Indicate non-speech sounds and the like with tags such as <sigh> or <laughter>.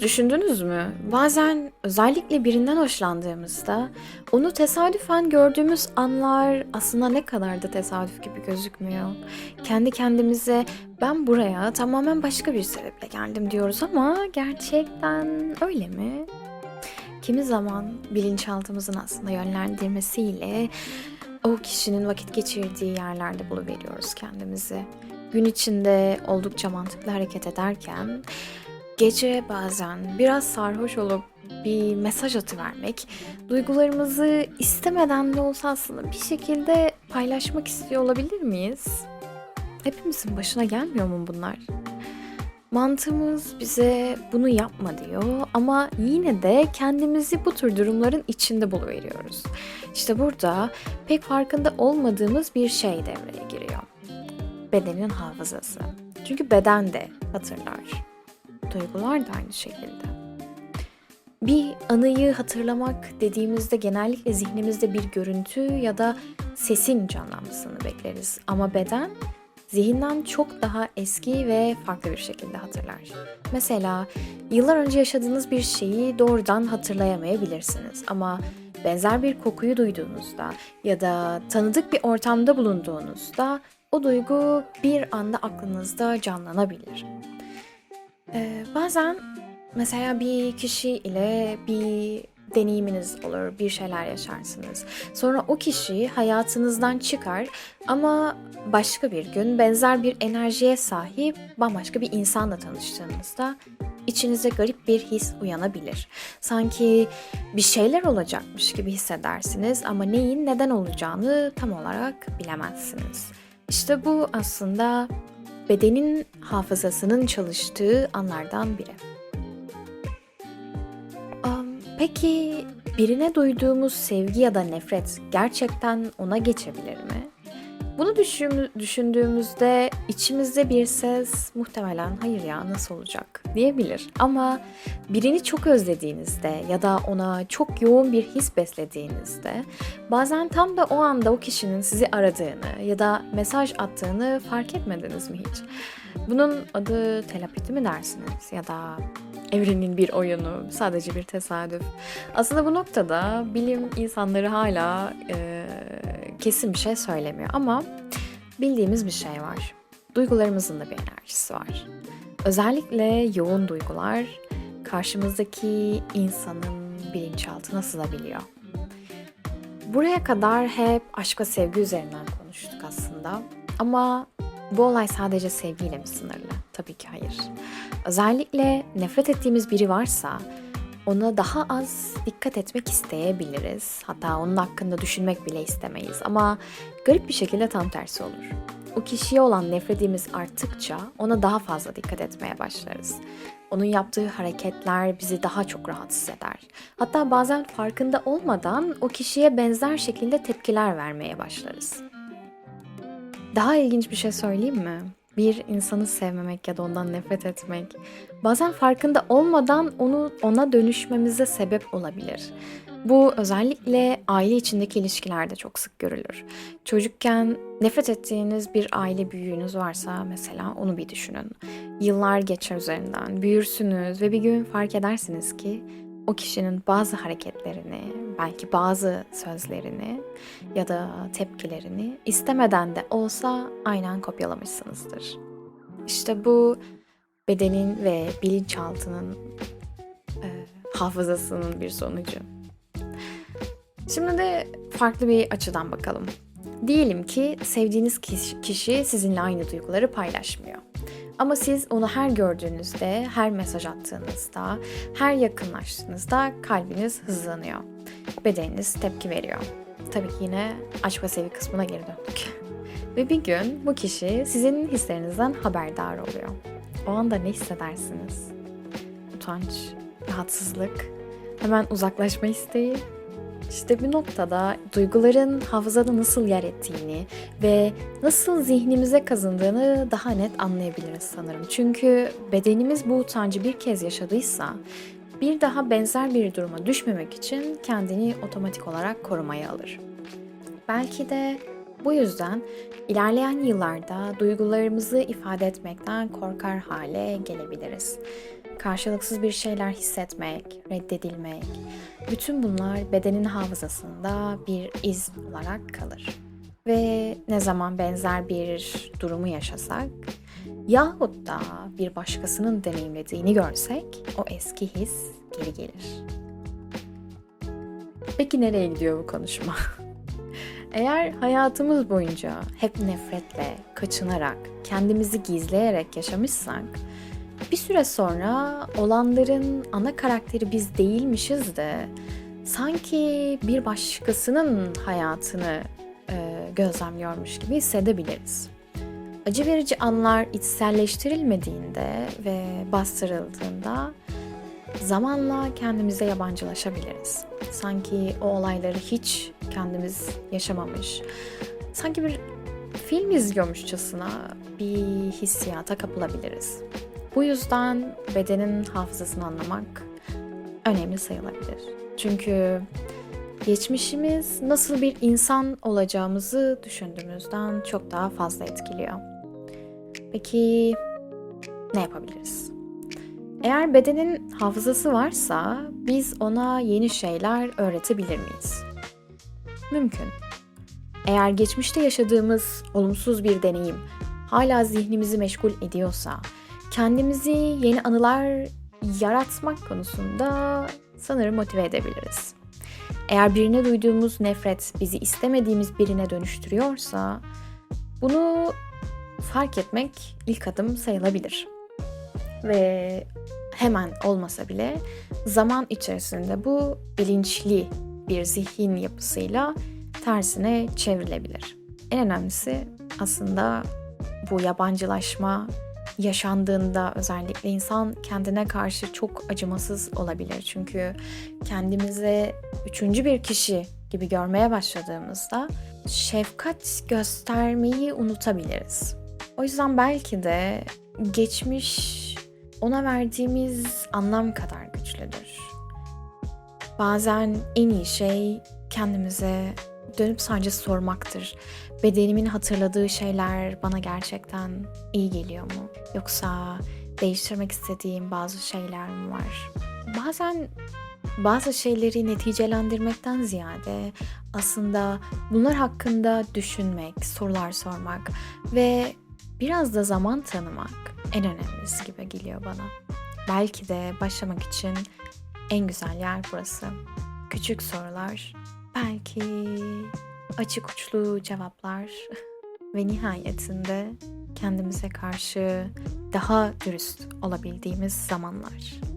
Düşündünüz mü? Bazen özellikle birinden hoşlandığımızda onu tesadüfen gördüğümüz anlar aslında ne kadar da tesadüf gibi gözükmüyor. Kendi kendimize ben buraya tamamen başka bir sebeple geldim diyoruz ama gerçekten öyle mi? Kimi zaman bilinçaltımızın aslında yönlendirmesiyle o kişinin vakit geçirdiği yerlerde buluveriyoruz kendimizi. Gün içinde oldukça mantıklı hareket ederken gece bazen biraz sarhoş olup bir mesaj atıvermek, duygularımızı istemeden de olsa aslında bir şekilde paylaşmak istiyor olabilir miyiz? Hepimizin başına gelmiyor mu bunlar? Mantığımız bize bunu yapma diyor ama yine de kendimizi bu tür durumların içinde buluveriyoruz. İşte burada pek farkında olmadığımız bir şey devreye giriyor. Bedenin hafızası. Çünkü beden de hatırlar. Duygular da aynı şekilde. Bir anıyı hatırlamak dediğimizde genellikle zihnimizde bir görüntü ya da sesin canlanmasını bekleriz. Ama beden zihinden çok daha eski ve farklı bir şekilde hatırlar. Mesela yıllar önce yaşadığınız bir şeyi doğrudan hatırlayamayabilirsiniz ama benzer bir kokuyu duyduğunuzda ya da tanıdık bir ortamda bulunduğunuzda o duygu bir anda aklınızda canlanabilir. Ee, bazen mesela bir kişi ile bir deneyiminiz olur, bir şeyler yaşarsınız. Sonra o kişi hayatınızdan çıkar ama başka bir gün benzer bir enerjiye sahip bambaşka bir insanla tanıştığınızda içinize garip bir his uyanabilir. Sanki bir şeyler olacakmış gibi hissedersiniz ama neyin neden olacağını tam olarak bilemezsiniz. İşte bu aslında bedenin hafızasının çalıştığı anlardan biri. Peki birine duyduğumuz sevgi ya da nefret gerçekten ona geçebilir mi? Bunu düşün- düşündüğümüzde içimizde bir ses muhtemelen hayır ya nasıl olacak diyebilir. Ama birini çok özlediğinizde ya da ona çok yoğun bir his beslediğinizde bazen tam da o anda o kişinin sizi aradığını ya da mesaj attığını fark etmediniz mi hiç? Bunun adı telepati mi dersiniz ya da evrenin bir oyunu, sadece bir tesadüf. Aslında bu noktada bilim insanları hala e, kesin bir şey söylemiyor ama bildiğimiz bir şey var. Duygularımızın da bir enerjisi var. Özellikle yoğun duygular karşımızdaki insanın bilinçaltına sızabiliyor. Buraya kadar hep aşk ve sevgi üzerinden konuştuk aslında. Ama bu olay sadece sevgiyle mi sınırlı? Tabii ki hayır. Özellikle nefret ettiğimiz biri varsa ona daha az dikkat etmek isteyebiliriz. Hatta onun hakkında düşünmek bile istemeyiz. Ama garip bir şekilde tam tersi olur. O kişiye olan nefretimiz arttıkça ona daha fazla dikkat etmeye başlarız. Onun yaptığı hareketler bizi daha çok rahatsız eder. Hatta bazen farkında olmadan o kişiye benzer şekilde tepkiler vermeye başlarız. Daha ilginç bir şey söyleyeyim mi? Bir insanı sevmemek ya da ondan nefret etmek bazen farkında olmadan onu ona dönüşmemize sebep olabilir. Bu özellikle aile içindeki ilişkilerde çok sık görülür. Çocukken nefret ettiğiniz bir aile büyüğünüz varsa mesela onu bir düşünün. Yıllar geçer üzerinden, büyürsünüz ve bir gün fark edersiniz ki o kişinin bazı hareketlerini, belki bazı sözlerini ya da tepkilerini istemeden de olsa aynen kopyalamışsınızdır. İşte bu bedenin ve bilinçaltının e, hafızasının bir sonucu. Şimdi de farklı bir açıdan bakalım. Diyelim ki sevdiğiniz kişi, sizinle aynı duyguları paylaşmıyor. Ama siz onu her gördüğünüzde, her mesaj attığınızda, her yakınlaştığınızda kalbiniz hızlanıyor. Bedeniniz tepki veriyor. Tabii ki yine aşk ve sevgi kısmına geri döndük. <laughs> Ve bir gün bu kişi sizin hislerinizden haberdar oluyor. O anda ne hissedersiniz? Utanç, rahatsızlık, hemen uzaklaşma isteği. İşte bu noktada duyguların hafızada nasıl yer ettiğini ve nasıl zihnimize kazındığını daha net anlayabiliriz sanırım. Çünkü bedenimiz bu utancı bir kez yaşadıysa bir daha benzer bir duruma düşmemek için kendini otomatik olarak korumaya alır. Belki de bu yüzden ilerleyen yıllarda duygularımızı ifade etmekten korkar hale gelebiliriz. karşılıksız bir şeyler hissetmek, reddedilmek, bütün bunlar bedenin hafızasında bir iz olarak kalır. Ve ne zaman benzer bir durumu yaşasak yahut da bir başkasının deneyimlediğini görsek o eski his geri gelir. Peki nereye gidiyor bu konuşma? <laughs> Eğer hayatımız boyunca hep nefretle, kaçınarak, kendimizi gizleyerek yaşamışsak, bir süre sonra olanların ana karakteri biz değilmişiz de sanki bir başkasının hayatını e, gözlemliyormuş gibi hissedebiliriz. Acı verici anlar içselleştirilmediğinde ve bastırıldığında zamanla kendimize yabancılaşabiliriz. Sanki o olayları hiç kendimiz yaşamamış, sanki bir film izliyormuşçasına bir hissiyata kapılabiliriz. Bu yüzden bedenin hafızasını anlamak önemli sayılabilir. Çünkü geçmişimiz nasıl bir insan olacağımızı düşündüğümüzden çok daha fazla etkiliyor. Peki ne yapabiliriz? Eğer bedenin hafızası varsa biz ona yeni şeyler öğretebilir miyiz? Mümkün. Eğer geçmişte yaşadığımız olumsuz bir deneyim hala zihnimizi meşgul ediyorsa, kendimizi yeni anılar yaratmak konusunda sanırım motive edebiliriz. Eğer birine duyduğumuz nefret bizi istemediğimiz birine dönüştürüyorsa, bunu fark etmek ilk adım sayılabilir. Ve hemen olmasa bile zaman içerisinde bu bilinçli bir zihin yapısıyla tersine çevrilebilir. En önemlisi aslında bu yabancılaşma yaşandığında özellikle insan kendine karşı çok acımasız olabilir. Çünkü kendimize üçüncü bir kişi gibi görmeye başladığımızda şefkat göstermeyi unutabiliriz. O yüzden belki de geçmiş ona verdiğimiz anlam kadar güçlüdür. Bazen en iyi şey kendimize dönüp sadece sormaktır. Bedenimin hatırladığı şeyler bana gerçekten iyi geliyor mu? Yoksa değiştirmek istediğim bazı şeyler mi var? Bazen bazı şeyleri neticelendirmekten ziyade aslında bunlar hakkında düşünmek, sorular sormak ve biraz da zaman tanımak en önemlisi gibi geliyor bana. Belki de başlamak için en güzel yer burası. Küçük sorular, belki açık uçlu cevaplar <laughs> ve nihayetinde kendimize karşı daha dürüst olabildiğimiz zamanlar.